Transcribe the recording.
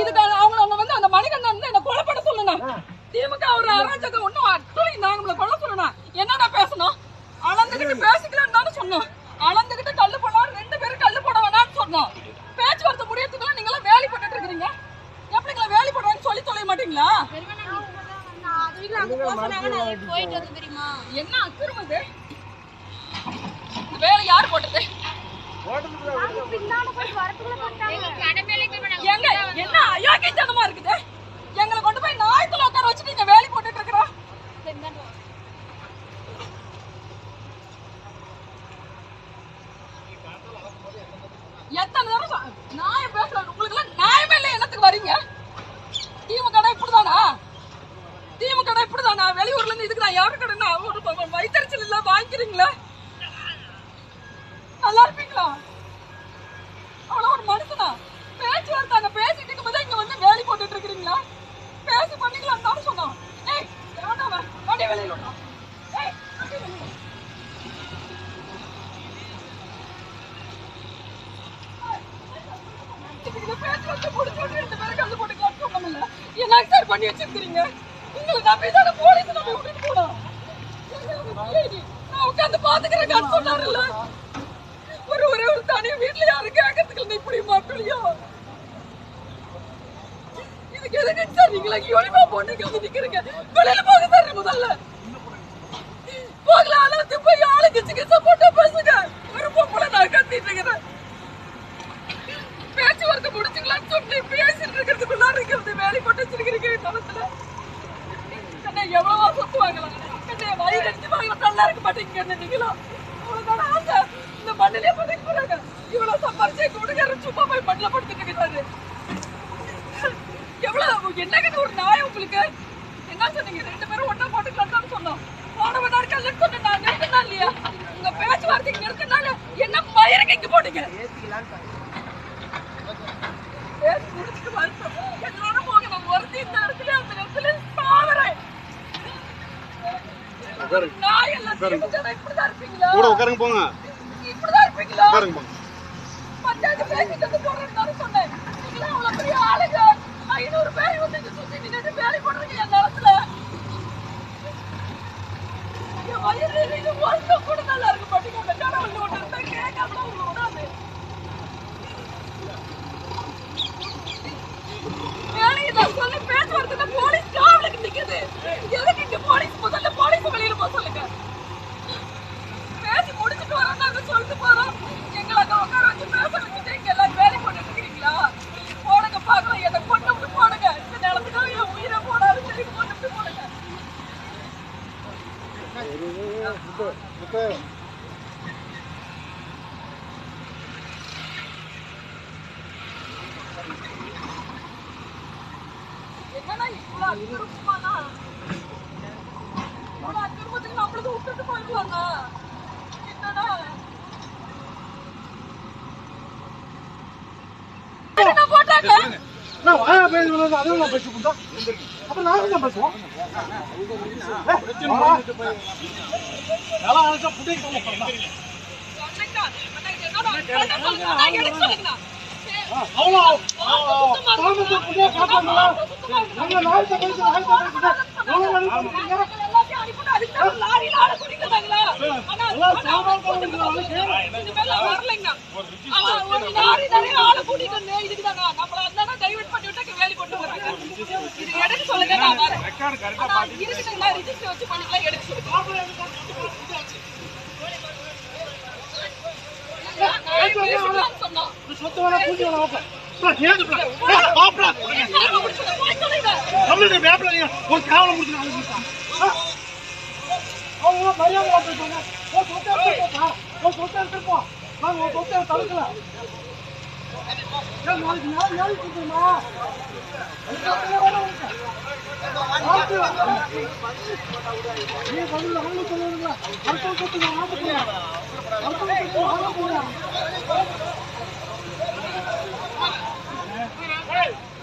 இதுக்கு அவங்க அவங்க வந்து அந்த மணிகண்டன் வந்து என்ன கொலை பண்ண சொல்லுங்க திமுக ஒரு அராஜகம் ஒண்ணும் அட்டுலி நாங்கள கொலை சொல்லணும் என்னடா பேசணும்? அளந்துகிட்டு பேசிக்கலாம்னு தானே சொன்னோம். அளந்துகிட்டு கல்லு போடலாம் ரெண்டு பேரும் கல்லு போட வேணாம்னு சொன்னோம். பேச்சுவார்த்தை முடியறதுக்குள்ள நீங்க எல்லாம் வேலி போட்டுட்டு இருக்கீங்க எப்படிங்களா வேலி போடுறாங்கன்னு சொல்லி தொலைய மாட்டீங்களா? நான் என்ன இந்த வேலை யார் போட்டது பின்னால போய் வரத்துக்குள்ள போட்டாங்க கடமையில போய் எங்க என்ன அயோக்கியத்தனமா இருக்குது எங்களை கொண்டு போய் நாயத்துல உட்கார வச்சுட்டு நீங்க வேலி போட்டுட்டு இருக்கிறோம் எத்தனை தடவை சொ- நியாயம் பேசுறேன் உங்களுக்கு எல்லாம் நியாயமே இல்லை என்னத்துக்கு வரீங்க திமுக தான் இப்படிதானா திமுக தான் இப்படிதானா வெளியூர்ல இருந்து இதுக்கு நான் யாரு கடன் ஒரு ப- இல்ல வாங்கிக்கிறீங்களா? நல்லா இருப்பீங்களா? அவ்வளவு ஒரு மனுஷனா? பேச்சுவார்த்தை அங்க பேசிட்டு இருக்கும்போது இங்க வந்து வேலி போட்டுட்டு இருக்கிறீங்களா? பேசி பண்ணிக்கலாம் தான் சொன்னான். ஏய் எவன்டா அவன்? வண்டி வெளியில விடுறா. ஏய் வண்டி வெளியில விடு. இந்த பேச்சுவார்த்தை ரெண்டு பேரும் கல்லு போட்டு சொன்னோம்ல. என்ன சார் பண்ணி வச்சிருக்கீங்க உங்களை நம்பி தானே போலீஸ் நம்ம விட்டுட்டு போனோம் நான் உட்காந்து சொன்னார்ல ஒரு ஒரே ஒரு தனி வீட்டுல யாரும் கேட்கறதுக்கு இல்லை இப்படி மாட்டலையோ இதுக்கு எதுக்கு சார் நீங்களா யூனிஃபார்ம் போட்டு வந்து நிக்கிறீங்க. வெளியில போக சார் முதல்ல. போகல அதாவது போய் ஆளுக்கு சிகிச்சை போட்டு பேசுங்க. ஒரு பொம்பளை நான் கத்திட்டு இருக்கிறேன். பேச்சுவார்த்தை முடிச்சுக்கலாம்னு சொல்லி பேசிட்டு இருக்கிறதுக்குள்ளார இருக்கிறது வேலை போட்டு வச்சிருக்கிறீங்க தளத்துல என்ன எவ்வளவா சொத்து வாங்கலாம் என்ன வயிறு அடிச்சு வாங்கலாம் நல்லா இருக்க மாட்டேங்க என்ன நீங்களும். அவ்வளவுதான ஆசை இந்த மண்ணிலே பதுக்கி போறாங்க. இவ்வளவு சம்பாரிச்சு கொடுங்க சும்மா போய் மண்ணில படுத்துட்டு இருக்காரு எவ்வளவு என்னங்கன்னு ஒரு நாய் உங்களுக்கு? என்ன சொன்னீங்க? ரெண்டு பேரும் ஒண்ணா போட்டுக்கலாம் தான் சொன்னோம். போனவனா இருக்கல்லன்னு சொன்னேன் நான். நிறுத்தினா இல்லையா? உங்க பேச்சுவார்த்தைக்கு நிறுத்தினால என்ன மயிருக்கு இங்க போட்டீங்க பேசி முடிச்சுட்டு வரட்டும். எல்லாரும் போங்க நான் ஒருத்தி இந்த இடத்துல அந்த இடத்துல சாவறேன் கூட உட்காருங்க போங்க. உட்காருங்க போங்க. பஞ்சாயத்து பேசிட்டு வந்து போறேன்னு சொன்னேன். அவ்வளவு பெரிய ஆளுங்க. ஐநூறு பேர் வந்து சுத்தி நின்னுட்டு வேலை போடுறீங்க என் நிலத்துல என் வயிறு இது ஒன்றும் கூட நல்லா இருக்க மாட்டீங்க அந்த கடவுள் ஒன்று இருந்தா கேட்காம உங்களை விடாது வேலையை நான் சொல்லி பேச்சுவார்த்தை போலீஸ் காவலுக்கு நிக்குது எதுக்கு இங்க போலீஸ் முதல்ல போலீஸ் வெளியில போக சொல்லுங்க பேசி முடிச்சிட்டு வரோம் நாங்க சொல்லிட்டு போறோம் எங்களை அங்க உட்கார வச்சு பேச வச்சுட்டு இங்க எல்லாம் வேலை பண்ணிட்டு இருக்கீங்களா போடுங்க பாக்கலாம் என்னை கொண்டு விட்டு போடுங்க இந்த நிலத்துக்கு என் உயிரை போடாலும் சரி கொண்டு விட்டு போடுங்க என்னன்னா இவ்வளவு அக்கிரமமானா இவ்வளவு அக்கிரமத்துக்கு நம்மளுக்கு விட்டுட்டு போயிடுவாங்க என்னடா என்ன போட்டாங்க நான் வாயா பேசுறது அதுவும் நான் பேசி கொடுத்தா அப்புறம் நானும் தான் பேசுவோம். வரலைங்கண்ணா. சொல்லுங்க. நம்மளுடைய வேப்பில ஒரு கேவலம் முடிச்சு அவங்க மரியாதை வாங்கிட்டாங்க ஒரு சொத்தை எடுத்துப்பா ஒரு சொத்தை எடுத்துப்போம் நாங்க ஒரு சொத்தை தடுக்கல நீ பதில் அவங்க சொல்லுவீங்களா அடுத்த சொத்து நான் ஆட்டுக்கிறேன் அடுத்த சொத்து நான் ஆட்டுக்கிறேன்